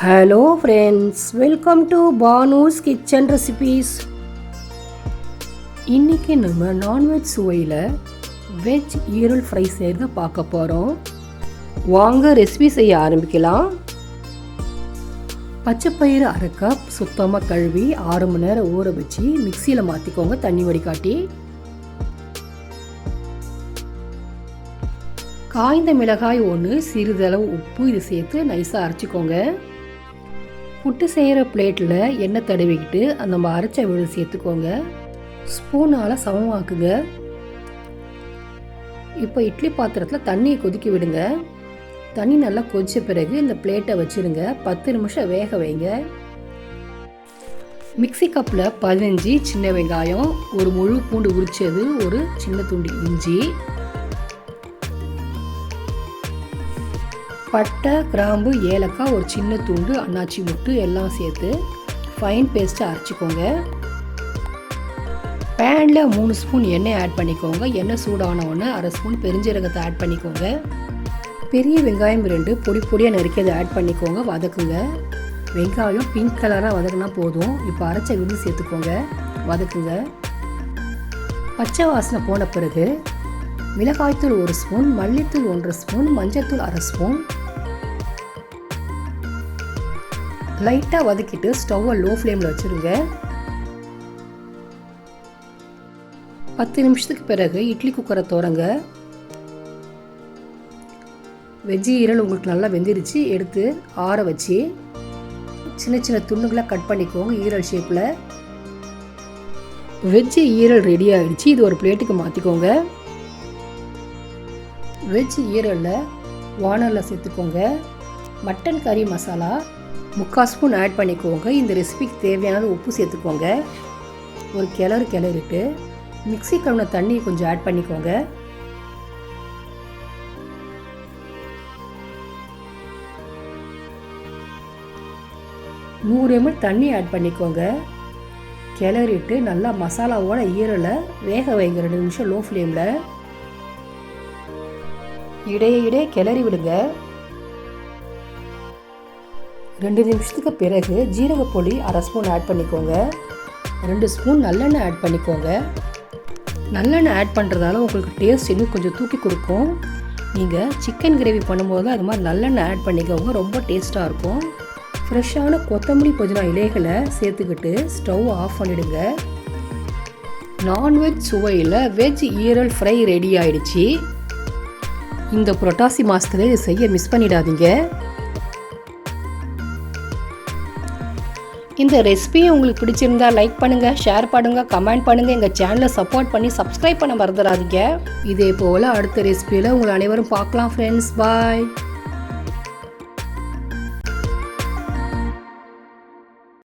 Hello friends welcome to Banu's kitchen recipes இன்றைக்கி நம்ம non veg சுவையில் வெஜ் ஈரல் ஃப்ரை செய்கிறத பார்க்க போகிறோம் வாங்க ரெசிபி செய்ய ஆரம்பிக்கலாம். பச்சைப்பயிறு அரை கப் சுத்தமாக கழுவி ஆறு மணி நேரம் ஊற வச்சு மிக்சியில் மாற்றிக்கோங்க தண்ணி வடிகாட்டி காய்ந்த மிளகாய் ஒன்று சிறிதளவு உப்பு இது சேர்த்து நைஸாக அரைச்சிக்கோங்க. புட்டு செய்கிற பிளேட்டில் எண்ணெய் தடவிக்கிட்டு அந்த நம்ம அரைச்ச விழுது சேர்த்துக்கோங்க. ஸ்பூனால் சமமாக்குங்க. இப்போ இட்லி பாத்திரத்தில் தண்ணியை கொதிக்க விடுங்க. தண்ணி நல்லா கொதித்த பிறகு இந்த பிளேட்டை வச்சுருங்க. பத்து நிமிஷம் வேக வைங்க. மிக்சி கப்பில் பதினஞ்சு சின்ன வெங்காயம் ஒரு முழு பூண்டு உரிச்சது ஒரு சின்ன துண்டு இஞ்சி பட்டை கிராம்பு ஏலக்காய் ஒரு சின்ன துண்டு அன்னாச்சி முட்டு எல்லாம் சேர்த்து ஃபைன் பேஸ்ட்டை அரைச்சிக்கோங்க. பேனில் மூணு ஸ்பூன் எண்ணெய் ஆட் பண்ணிக்கோங்க. எண்ணெய் சூடான உடனே அரை ஸ்பூன் பெருஞ்சீரகத்தை ஆட் பண்ணிக்கோங்க. பெரிய வெங்காயம் ரெண்டு பொடி பொடியாக நறுக்கியதை ஆட் பண்ணிக்கோங்க வதக்குங்க. வெங்காயம் பிங்க் கலராக வதக்குனா போதும். இப்போ அரைச்ச விழுது சேர்த்துக்கோங்க வதக்குங்க. பச்சை வாசனை போன பிறகு மிளகாய்த்தூள் ஒரு ஸ்பூன் மல்லித்தூள் ஒன்று ஸ்பூன் மஞ்சத்தூள் அரை ஸ்பூன். லைட்டாக வதக்கிட்டு ஸ்டவ்வை லோ ஃப்ளேமில் வச்சுருங்க. பத்து நிமிஷத்துக்கு பிறகு இட்லி குக்கரை திறங்க. வெஜ்ஜி ஈரல் உங்களுக்கு நல்லா வெந்திருச்சு எடுத்து ஆற வச்சு சின்ன சின்ன துண்டுகளாக கட் பண்ணிக்கோங்க ஈரல் ஷேப்பில் வெஜ்ஜி ஈரல் ரெடி ஆகிடுச்சு இது ஒரு பிளேட்டுக்கு மாற்றிக்கோங்க வெஜ் ஈரலில் வானலில் சேர்த்துக்கோங்க. மட்டன் கறி மசாலா முக்கால் ஸ்பூன் ஆட் பண்ணிக்கோங்க. இந்த ரெசிபிக்கு தேவையான உப்பு சேர்த்துக்கோங்க. ஒரு கிளறு கிளறிட்டு மிக்சி கழுவின தண்ணியை கொஞ்சம் ஆட் பண்ணிக்கோங்க. நூறு எம்எல் தண்ணி ஆட் பண்ணிக்கோங்க. கிளறிட்டு நல்லா மசாலாவோட ஈரலை வேக வைங்க. ரெண்டு நிமிஷம் லோ ஃப்ளேமில் இடையே இடையே கிளறி விடுங்க. ரெண்டு நிமிஷத்துக்கு பிறகு ஜீரகப்பொடி அரை ஸ்பூன் ஆட் பண்ணிக்கோங்க. ரெண்டு ஸ்பூன் நல்லெண்ணெய் ஆட் பண்ணிக்கோங்க. நல்லெண்ணெய் ஆட் பண்ணுறதால உங்களுக்கு டேஸ்ட் இன்னும் கொஞ்சம் தூக்கி கொடுக்கும். நீங்கள் சிக்கன் கிரேவி பண்ணும்போது அது மாதிரி நல்லெண்ணெய் ஆட் பண்ணிக்கோங்க. ரொம்ப டேஸ்ட்டாக இருக்கும். ஃப்ரெஷ்ஷான கொத்தமல்லி புதினா இலைகளை சேர்த்துக்கிட்டு ஸ்டவ் ஆஃப் பண்ணிவிடுங்க நான்வெஜ் சுவையில் வெஜ் ஈரல் ஃப்ரை ரெடி ஆயிடுச்சு. இந்த புரட்டாசி மாதத்துல இதை செய்ய மிஸ் பண்ணிடாதீங்க. இந்த ரெசிபி உங்களுக்கு பிடிச்சிருந்தா லைக் பண்ணுங்கள் ஷேர் பண்ணுங்கள் கமெண்ட் பண்ணுங்கள் எங்கள் சேனலை சப்போர்ட் பண்ணி சப்ஸ்கிரைப் பண்ண மறந்துடாதீங்க. இதே போல் அடுத்த ரெசிபியில் உங்களை அனைவரும் பார்க்கலாம் ஃப்ரெண்ட்ஸ் பாய்